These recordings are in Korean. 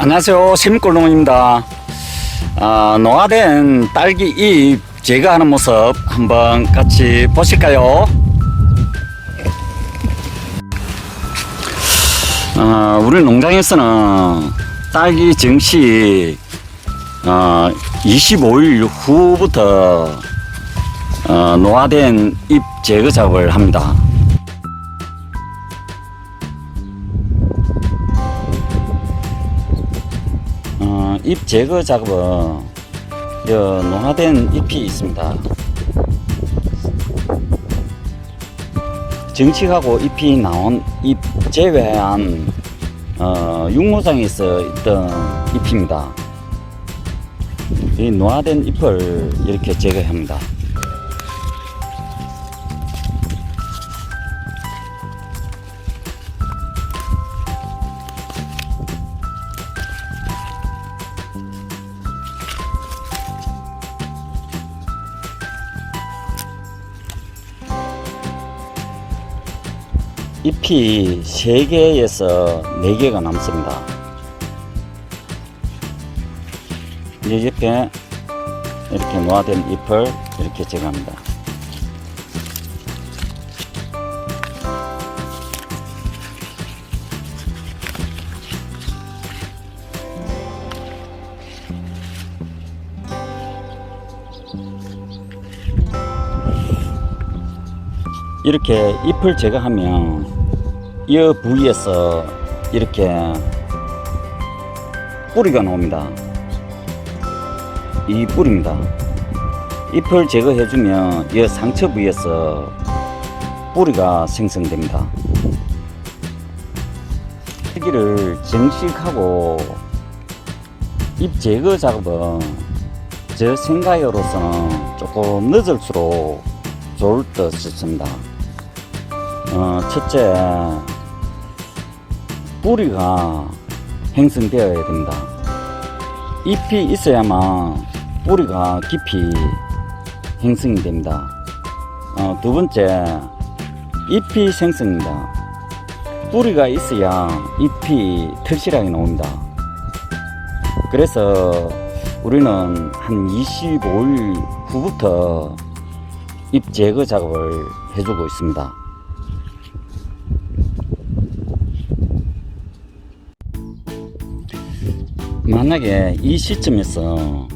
안녕하세요. 세미골농입니다. 아, 노화된 딸기 잎 제거하는 모습 한번 같이 보실까요? 어, 우리 농장에서는 딸기 정시 어, 25일 후부터 어, 노화된 잎 제거 작업을 합니다. 잎 제거 작업은 여 노화된 잎이 있습니다. 정식하고 잎이 나온 잎 제외한 어, 육모장에서 있던 잎입니다. 이 노화된 잎을 이렇게 제거합니다. 잎이 3개에서 4개가 남습니다. 이 옆에 이렇게 노화된 잎을 이렇게 제거합니다. 이렇게 잎을 제거하면 이 부위에서 이렇게 뿌리가 나옵니다. 이 뿌리입니다. 잎을 제거해주면 이 상처 부위에서 뿌리가 생성됩니다. 크기를 정식하고 잎 제거 작업은 제 생각으로서는 조금 늦을수록 좋을 듯 싶습니다. 어, 첫째, 뿌리가 형성되어야 됩니다. 잎이 있어야만 뿌리가 깊이 형성이 됩니다. 어, 두 번째, 잎이 생성입니다. 뿌리가 있어야 잎이 털실하게 나옵니다. 그래서 우리는 한 25일 후부터 잎 제거 작업을 해주고 있습니다. 만약에 이 시점에서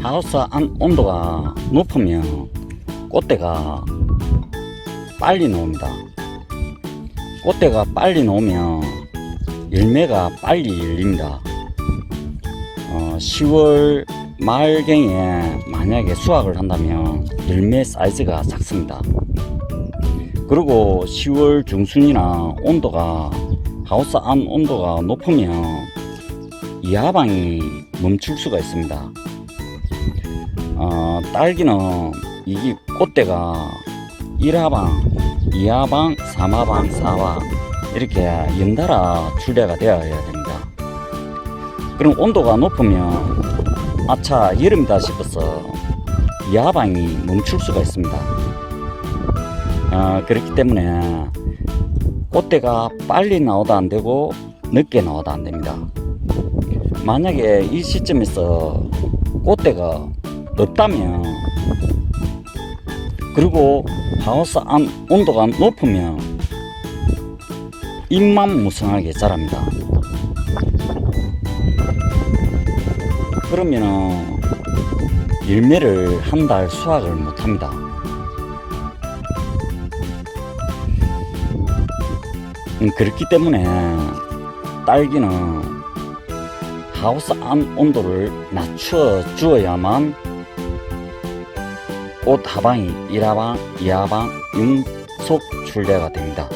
하우스 안 온도가 높으면 꽃대가 빨리 나옵니다. 꽃대가 빨리 나오면 열매가 빨리 열립니다. 어, 10월 말경에 만약에 수확을 한다면 열매 사이즈가 작습니다. 그리고 10월 중순이나 온도가 하우스 안 온도가 높으면 이 하방이 멈출 수가 있습니다. 어, 딸기는 이게 꽃대가 1하방, 2하방, 3하방, 4방 이렇게 연달아 출대가 되어야 됩니다. 그럼 온도가 높으면 아차 여름이다 싶어서 야방이 멈출 수가 있습니다. 어, 그렇기 때문에 꽃대가 빨리 나오도 안 되고 늦게 나와도 안 됩니다. 만약에 이 시점에서 꽃대가 없다면 그리고 하우스 안 온도가 높으면 잎만 무성하게 자랍니다. 그러면은 열매를 한 달 수확을 못 합니다. 음, 그렇기 때문에 딸기는 하우스 안 온도를 낮춰 주어야만 옷 하방이 1하방, 2하방 융속 출례가 됩니다.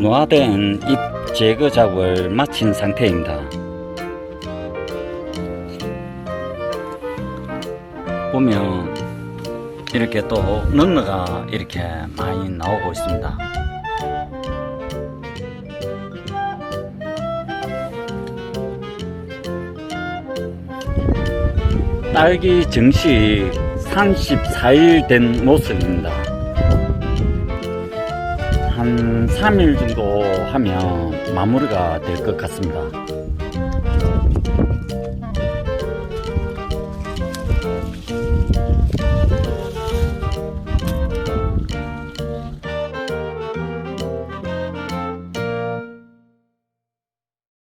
노화된 잎 제거 작업을 마친 상태입니다. 보면 이렇게 또 넌너가 이렇게 많이 나오고 있습니다. 딸기 증식 34일 된 모습입니다. 3일 정도 하면 마무리가 될 것 같습니다.